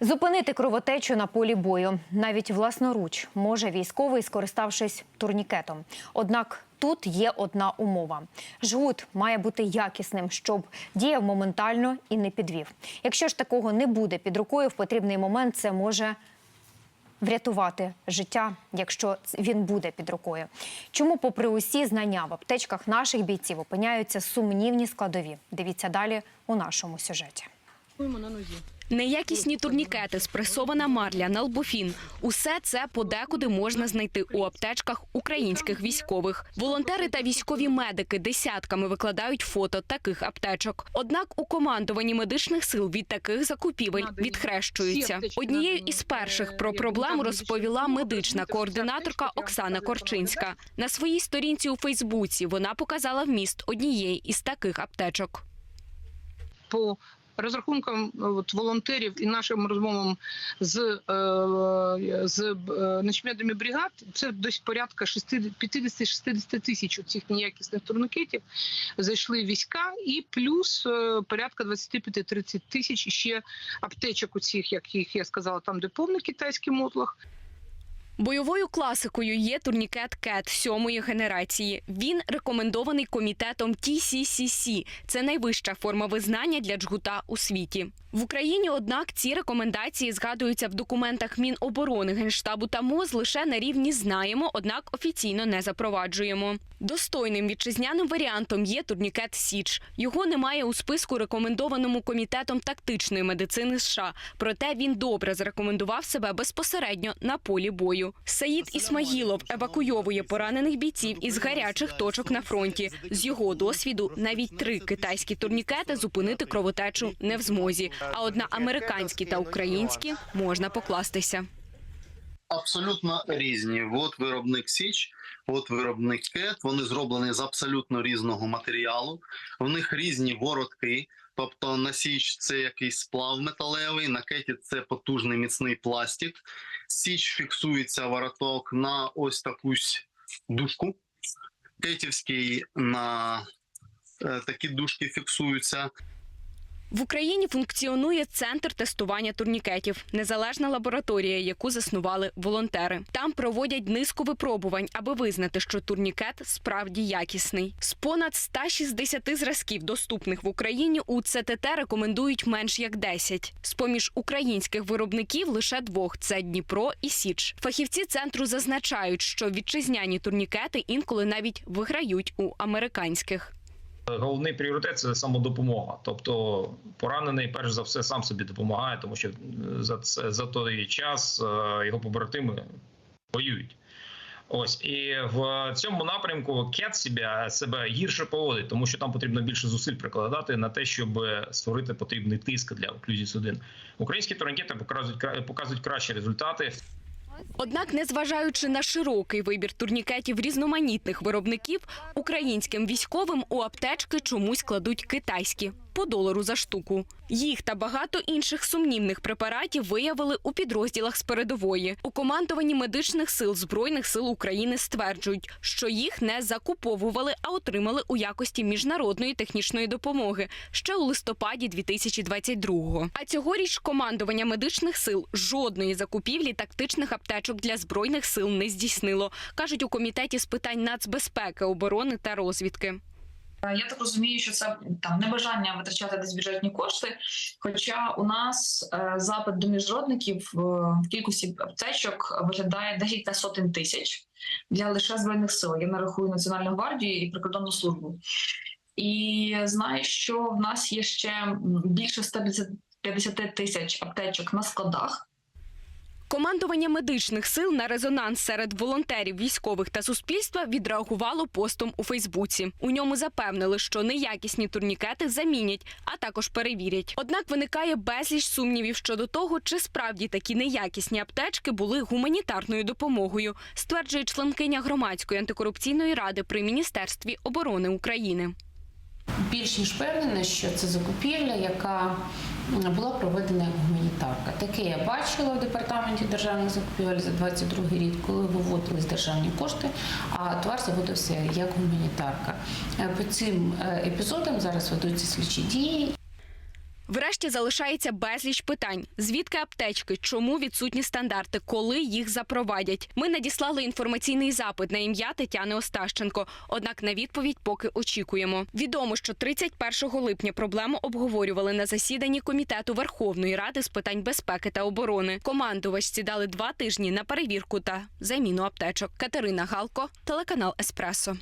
Зупинити кровотечу на полі бою навіть власноруч може військовий, скориставшись турнікетом. Однак тут є одна умова: жгут має бути якісним, щоб діяв моментально і не підвів. Якщо ж такого не буде під рукою, в потрібний момент це може врятувати життя, якщо він буде під рукою. Чому, попри усі знання в аптечках наших бійців опиняються сумнівні складові? Дивіться далі у нашому сюжеті. Неякісні турнікети, спресована марля, налбофін – усе це подекуди можна знайти у аптечках українських військових. Волонтери та військові медики десятками викладають фото таких аптечок. Однак у командуванні медичних сил від таких закупівель відхрещуються. Однією із перших про проблему розповіла медична координаторка Оксана Корчинська. На своїй сторінці у Фейсбуці вона показала вміст однієї із таких аптечок. по розрахункам е, от, волонтерів і нашим розмовам з, е, з е, начмедами бригад, це десь порядка 60 50-60 тисяч цих неякісних турникетів зайшли війська, і плюс порядка 25-30 тисяч ще аптечок у цих, як їх я сказала, там де повний китайський мотлах. Бойовою класикою є турнікет КЕТ сьомої генерації. Він рекомендований комітетом TCCC. Це найвища форма визнання для джгута у світі. В Україні, однак, ці рекомендації згадуються в документах Міноборони, Генштабу та МОЗ лише на рівні знаємо, однак офіційно не запроваджуємо. Достойним вітчизняним варіантом є турнікет Січ. Його немає у списку рекомендованому комітетом тактичної медицини США. Проте він добре зарекомендував себе безпосередньо на полі бою. Саїд Ісмаїлов евакуйовує поранених бійців із гарячих точок на фронті. З його досвіду навіть три китайські турнікети зупинити кровотечу не в змозі. А от на американські та українські можна покластися. абсолютно різні. От виробник Січ, от виробник Кет. Вони зроблені з абсолютно різного матеріалу. В них різні воротки. Тобто на Січ це якийсь сплав металевий, на кеті це потужний міцний пластик. Січ фіксується вороток на ось такусь дужку. Кетівський на е, такі дужки фіксуються. В Україні функціонує центр тестування турнікетів, незалежна лабораторія, яку заснували волонтери. Там проводять низку випробувань, аби визнати, що турнікет справді якісний. З понад 160 зразків, доступних в Україні, у ЦТТ рекомендують менш як 10. З поміж українських виробників лише двох це Дніпро і Січ. Фахівці центру зазначають, що вітчизняні турнікети інколи навіть виграють у американських. Головний пріоритет це самодопомога. Тобто поранений, перш за все, сам собі допомагає, тому що за це за той час е, його побратими воюють. Ось і в цьому напрямку кет себе, себе гірше поводить, тому що там потрібно більше зусиль прикладати на те, щоб створити потрібний тиск для оклюзії судин. Українські турнікети показують показують кращі результати. Однак, незважаючи на широкий вибір турнікетів різноманітних виробників, українським військовим у аптечки чомусь кладуть китайські по долару за штуку. Їх та багато інших сумнівних препаратів виявили у підрозділах з передової. У командуванні медичних сил збройних сил України стверджують, що їх не закуповували, а отримали у якості міжнародної технічної допомоги ще у листопаді 2022-го. А цьогоріч командування медичних сил жодної закупівлі тактичних аптечок для збройних сил не здійснило, кажуть у комітеті з питань нацбезпеки, оборони та розвідки. Е, Я так розумію, що це там небажання витрачати десь бюджетні кошти. Хоча у нас е, запит до міжнародників е, в кількості аптечок виглядає декілька сотень тисяч для лише збройних сил. Я нарахую Національну гвардію і прикордонну службу. І знаю, що в нас є ще більше 150 тисяч аптечок на складах. Командування медичних сил на резонанс серед волонтерів, військових та суспільства відреагувало постом у Фейсбуці. У ньому запевнили, що неякісні турнікети замінять, а також перевірять. Однак виникає безліч сумнівів щодо того, чи справді такі неякісні аптечки були гуманітарною допомогою, стверджує членкиня громадської антикорупційної ради при міністерстві оборони України. більш ніж впевнена, що це закупівля, яка була проведена гуманітарка. Таке я бачила в департаменті державних закупівель за 22 рік, коли виводились державні кошти, а товар заводився як гуманітарка. Е, По цим е, епізодам зараз ведуться слідчі дії, Врешті залишається безліч питань: звідки аптечки, чому відсутні стандарти, коли їх запровадять. Ми надіслали інформаційний запит на ім'я Тетяни Остащенко. Однак на відповідь поки очікуємо. Відомо, що 31 липня проблему обговорювали на засіданні комітету Верховної Ради з питань безпеки та оборони. Командувачці дали два тижні на перевірку та заміну аптечок. Катерина Галко, телеканал Еспресо.